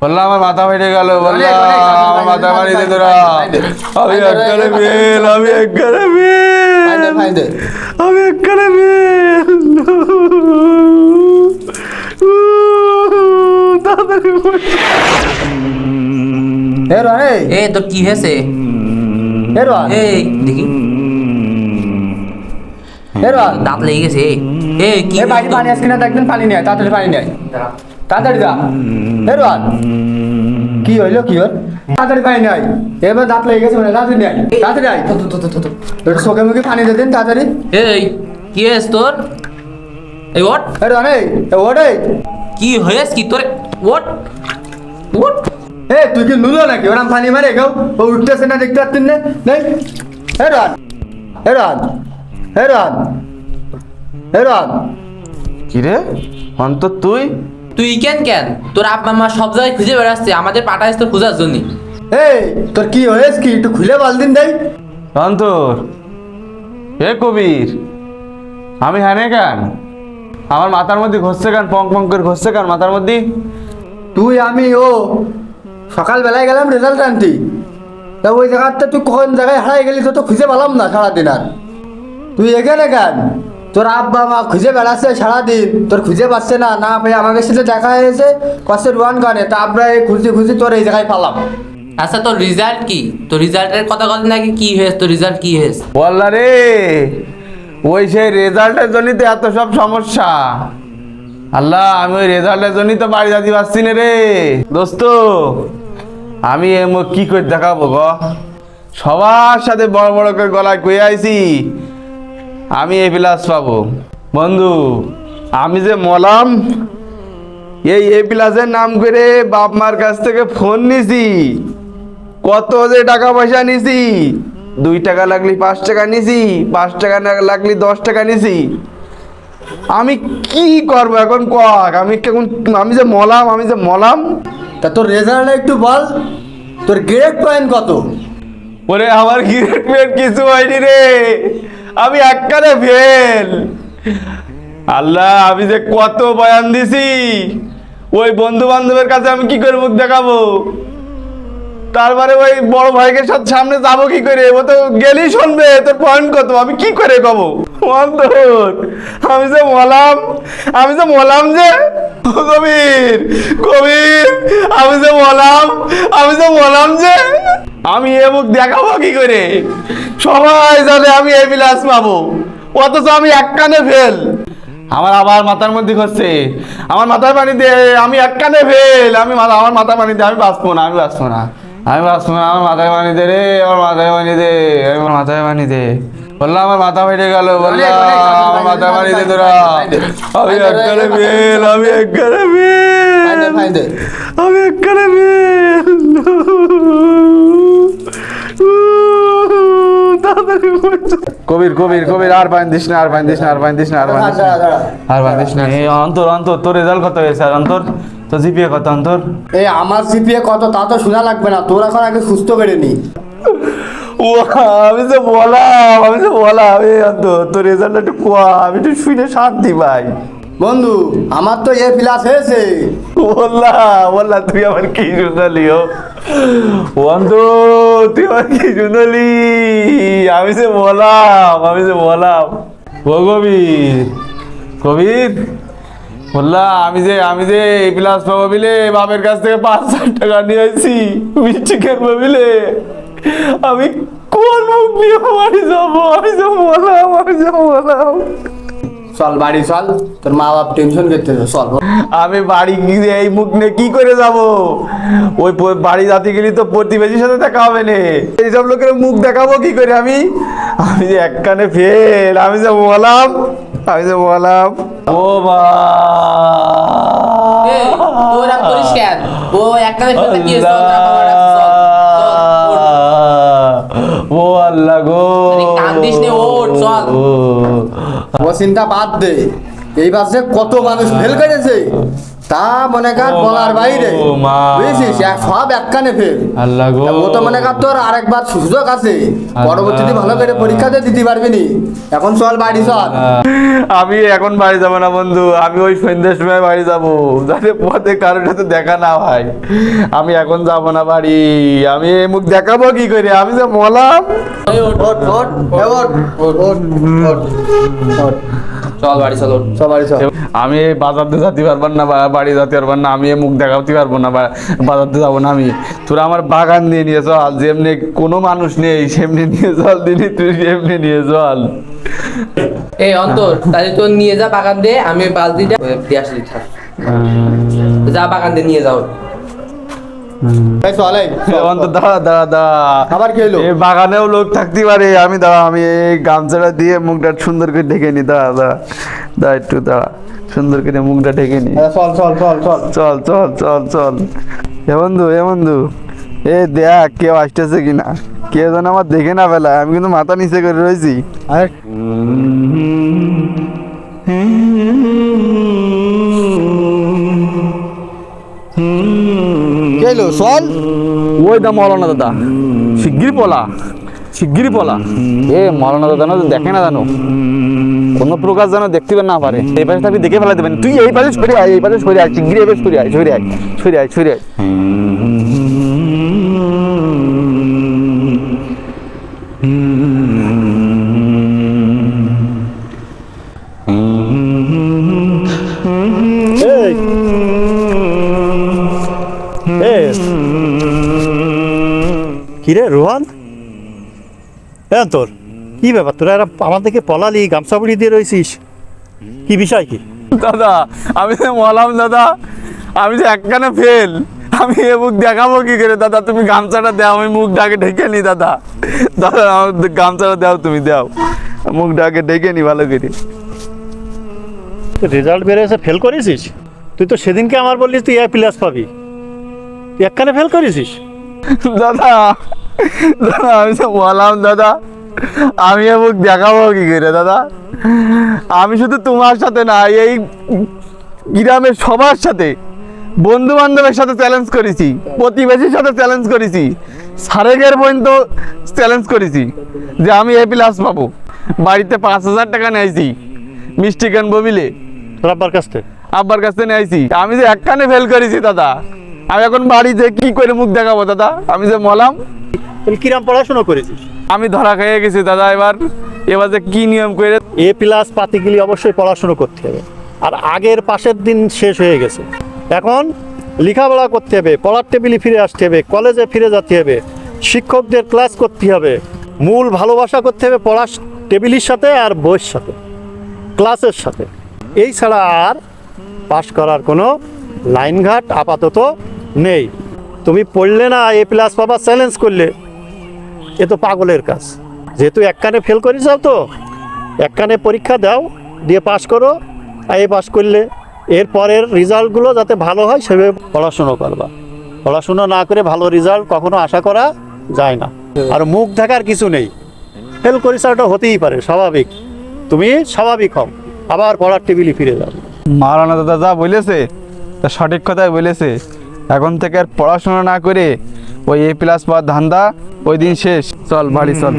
বললাম আমার মাথা ফেটে গেল বললাম আমার মাথা মারি দে তোরা আমি একখানে বেল আমি একখানে বেল আমি একখানে বেল তাড়াতাড়ি এ রোহান এ তোর কি হয়েছে? এ রোহান। এই দেখি। এ রোহান। দাঁত লেগে গেছে এ। কি পানি আসছে না দেখবেন পানি নেয় তাড়াতাড়ি পানি নেয় তাড়াতাড়ি যা। রোহান কি হইল কি হল? তাড়াতাড়ি পানি নেয় এবার দাঁত লেগে গেছে মানে তাড়াতাড়ি নেয় তাড়াতাড়ি আয়। একটু চোখে মুখে পানি দিয়ে দিন তাড়াতাড়ি। এই কি হয়েছে তোর? এই ওট রোহান এই ওট এই। কি হয়েছে কি তোর? ওট ওট এ তুই কি নুলো নাকি? ওরাম পানি মারে গাও ও উঠতেছে না দেখতে পাচ্ছেন না? নেই। হে রান হে রান হে রান হে রান কিরে? অন্তর তুই তুই কেন কেন? তোর আব্বা মা সব জায়গায় খুঁজে বেড়াচ্ছে আমাদের পাঠাইছে তোর খোঁজার জন্য। এই তোর কি হয়েছে কি? একটু খুলে বল দিন দেই। অন্তর হে কবির আমি হ্যাঁ কেন? আমার মাথার মধ্যে ঘষছে কেন? পং পং করে ঘষছে কেন মাথার মধ্যে? তুই আমি ও সকালবেলায় গেলাম রেজাল্ট আনতি। তা ওই জায়গাটা তুই কোন জায়গায় হারাই গেলি তো তো খুঁজে পেলাম না সারাদিন আর। তুই এখানে কেন? তোর আব্বা মা খুঁজে বেড়াচ্ছে সারাদিন তোর খুঁজে পাচ্ছে না। না ভাই আমাদের সাথে দেখা হয়েছে কষ্ট রুয়ান গানে তা আমরা এই খুঁজে খুঁজে তোর এই জায়গায় পালাম। আচ্ছা তোর রেজাল্ট কি? তোর রেজাল্টের কথা বল নাকি? কি হয়েছে? তোর রেজাল্ট কি হয়েছে? বললা রে ওই সেই রেজাল্টের জন্যই তো এত সব সমস্যা। আল্লাহ আমি ওই রেজাল্টের জন্যই তো বাড়ি যাতে পারছি না রে। দোস্ত আমি এ মুখ কি করে দেখাবো গ? সবার সাথে বড় বড় করে গলায় কয়ে আইছি। আমি এই প্লাস পাবো। বন্ধু আমি যে মলাম এই এ প্লাসের নাম করে বাপ মার কাছ থেকে ফোন নিছি। কত যে টাকা পয়সা নিছি দুই টাকা লাগলি পাঁচ টাকা নিছি পাঁচ টাকা লাগলি দশ টাকা নিছি। আমি কি করব এখন কক আমি কেমন আমি যে মলাম আমি যে মলাম। তা তোর রেজাল্ট একটু বল। তোর গ্রেড পয়েন্ট কত? ওরে আমার গ্রেড ফেল কিছু হয়নি রে। আমি এককারে ফেল। আল্লাহ, আমি যে কত বয়ান দিছি, ওই বন্ধু বান্ধবের কাছে আমি কি করে মুখ দেখাবো? তারপরে ওই বড় ভাইকে সাথে সামনে যাব কি করে? ও তো গেলেই শুনবে, তোর পয়েন্ট কত? আমি কি করে কব? আমি যে মলাম, আমি যে মলাম যে কবির কবির, আমি যে মলাম, আমি যে মলাম যে। আমি এ মুখ দেখাবো কি করে সবাই জানে আমি এই বিলাস পাবো অথচ আমি এক কানে ফেল আমার আবার মাথার মধ্যে ঘষছে আমার মাথায় পানি দে আমি এক কানে ফেল আমি মাথা আমার মাথায় পানি দে আমি বাঁচবো না আমি বাঁচবো না আমি বাঁচবো না আমার মাথায় পানি দে রে আমার মাথায় পানি দে আমার মাথায় পানি দে বললাম আমার মাথা ফেটে গেল বললাম আমার মাথায় পানি দে তোরা আমি দে, একখানে ফেল আমি ফাইন দে, ফেল। আমি একখানে fail Kabir Kabir Kabir R Byne this না আর বাইন দিস না আর বাইন দিস না আর বাইন দিস না। আর বাঁধিস না। এই অন্তর অন্তর তোর রেজাল্ট কত হয়েছে? আর অন্তর তো জিপিএ কত অন্তর? এই আমার জিপিএ কত তা তো শোনা লাগবে না। তোর এখন আগে সুস্থ করে নি। ও আমি তো বলা আমি তো বলা এই অন্তর তোর রেজাল্ট একটু কোয়া আমি একটু শুনে শান্তি পাই। বন্ধু, আমার তো এ প্লাস হয়েছে। বললা বললা তুই আমার কি শুনালি ও? বন্ধু, তুই আমার কি শুনালি আমি যে বলাম আমি যে বলাম ও কবির কবির? বললা আমি যে আমি যে এই প্লাস পাবো বিলে বাপের কাছ থেকে পাঁচ হাজার টাকা নিয়ে আসছি মিষ্টি কিনবো বিলে আমি কোন মুখ নিয়ে বাড়ি যাব? আমি যে বলাম আমি যে বলাম চল বাড়ি চল। তোর মা বাপ টেনশন করতেছে চল। আমি বাড়ি গিয়ে এই মুখ নিয়ে কি করে যাব? ওই বাড়ি যাতে গেলে তো প্রতিবেশীর সাথে দেখা হবে না। এইসব লোকের মুখ দেখাবো কি করে আমি? আমি যে এক কানে ফেল আমি যে বলাম আমি যে বলাম ও মা। এই, তোর করিস কেন? ও দেখলে তো কি হয়েছে? আল্লাহ গো। আরে কান্দিস নে, ওঠ, চল। ও। চিন্তা বাদ দে। এইবার যে কত মানুষ ফেল করেছে তা মনে কর বলার বাইরে। বুঝেছিস? এক- সব একখানে ফেল। আল্লাহ গো। ও তো মনে কর তোর আরেকবার সুযোগ আছে। পরবর্তীতে ভালো করে পরীক্ষাতে দিতে পারবি নি। এখন চল বাড়ি চল। আমি এখন বাড়ি যাব না বন্ধু। আমি ওই সন্ধ্যের সময় বাড়ি যাব। যাতে পথে কারোর সাথে দেখা না হয়। আমি এখন যাব না বাড়ি। আমি মুখ দেখাবো কি করে? আমি যে মলাম। চল বাড়ি চল চল বাড়ি চল। আমি এই বাজার দিয়ে যেতে পারব না বাড়ি যেতে পারব না আমি মুখ দেখাতে পারব না বা- বাজার দিয়ে যাব না আমি। তোরা আমার বাগান দিয়ে নিয়ে চল যেমনি কোনো মানুষ নেই সেমনি নিয়ে চল দিনি তুই সেমনি নিয়ে চল। এই অন্তর তাহলে তোর নিয়ে যা বাগান দিয়ে আমি বালতিটা দিয়ে আসলি থাক। যা বাগান দিয়ে নিয়ে যাও। বাগানেও লোক থাকতে পারে আমি দাঁড়া আমি এই গামছাটা দিয়ে মুখটা সুন্দর করে ঢেকে নি দাঁড়া দাঁড়া। দাঁড়া একটু দাঁড়া সুন্দর করে মুখটা ঢেকে নি। হ্যাঁ, চল চল চল চল চল চল চল চল। এ বন্ধু এ বন্ধু এ দেখ কেউ আসতেছে কিনা। কেউ যেন আমার দেখে না ফেলায় আমি কিন্তু মাথা নিচে করে রয়েছি। আরে হলো চল ওই দা মৌলানা দাদা। শিগগির পলা শিগগির পলা এ, মৌলানা দাদা না দেখে না জানো? কোনো প্রকার জানো দেখতে না পারে। এই পাশে আপনি দেখে ফেলা দেবেন। তুই এই পাশে সরে আয়, এই পাশে সরে আয় শিগগির এই পাশে সরে আয় সরে আয় সরে আয় সরে আয়। কিরে রোহান? হ্যাঁ তোর। কি ব্যাপার? তোরা এরা আমার থেকে পলালি গামছা বুড়ি দিয়ে রয়েছিস? কি বিষয় কি? দাদা আমি মলাম দাদা আমি যে একখানে ফেল আমি এ মুখ দেখাবো কি করে? দাদা তুমি গামছাটা দাও আমি মুখ ডাকে ঢেকে নি দাদা। দাদা আমার গামছাটা দাও তুমি দাও। মুখ ডাকে ঢেকে নি ভালো করে। রেজাল্ট বেড়েছে ফেল করেছিস? তুই তো সেদিনকে আমার বললিস তুই এ প্লাস পাবি। একখানে ফেল করেছিস? দাদা দাদা আমি তো বললাম দাদা আমি মুখ দেখাবো কি করে দাদা? আমি শুধু তোমার সাথে না এই গ্রামের সবার সাথে বন্ধু বান্ধবের সাথে চ্যালেঞ্জ করেছি প্রতিবেশীর সাথে চ্যালেঞ্জ করেছি সারেগের পর্যন্ত চ্যালেঞ্জ করেছি যে আমি এ প্লাস পাবো। বাড়িতে পাঁচ হাজার টাকা নিয়েছি মিষ্টি কিনবো মিলে। তোর আব্বার কাছ থেকে? আব্বার কাছে নিয়েছি। আমি যে একখানে ফেল করেছি দাদা আমি এখন বাড়িতে কি করে মুখ দেখাবো দাদা? আমি যে মলাম। কিরাম পড়াশোনা করেছিস? আমি ধরা খেয়ে গেছি দাদা এবার এবার যে কি নিয়ম করে এ প্লাস পাতে গেলে অবশ্যই পড়াশুনো করতে হবে। আর আগের পাশের দিন শেষ হয়ে গেছে। এখন লেখাপড়া করতে হবে পড়ার টেবিলে ফিরে আসতে হবে কলেজে ফিরে যেতে হবে শিক্ষকদের ক্লাস করতে হবে মূল ভালোবাসা করতে হবে পড়ার টেবিলের সাথে আর বইয়ের সাথে ক্লাসের সাথে। এই ছাড়া আর পাশ করার কোনো লাইনঘাট আপাতত নেই। তুমি পড়লে না এ প্লাস পাবা চ্যালেঞ্জ করলে। এ তো পাগলের কাজ। যেহেতু এক কানে ফেল করেছ তো। এক কানে পরীক্ষা দাও, দিয়ে পাশ করো। আর এ পাশ করলে এর পরের রেজাল্টগুলো যাতে ভালো হয়, সেভাবে পড়াশুনো করবা। পড়াশুনো না করে ভালো রেজাল্ট কখনো আশা করা যায় না। আর মুখ দেখার কিছু নেই। ফেল করেছ ওটা হতেই পারে, স্বাভাবিক। তুমি স্বাভাবিক হও। আবার পড়ার টেবিলে ফিরে যাও। মারানা দাদা যা বলেছে, তা সঠিক কথাই বলেছে। এখন থেকে আর পড়াশোনা না করে ওই এ প্লাস পাওয়ার ধান্দা ওই দিন শেষ। চল বাড়ি, চল।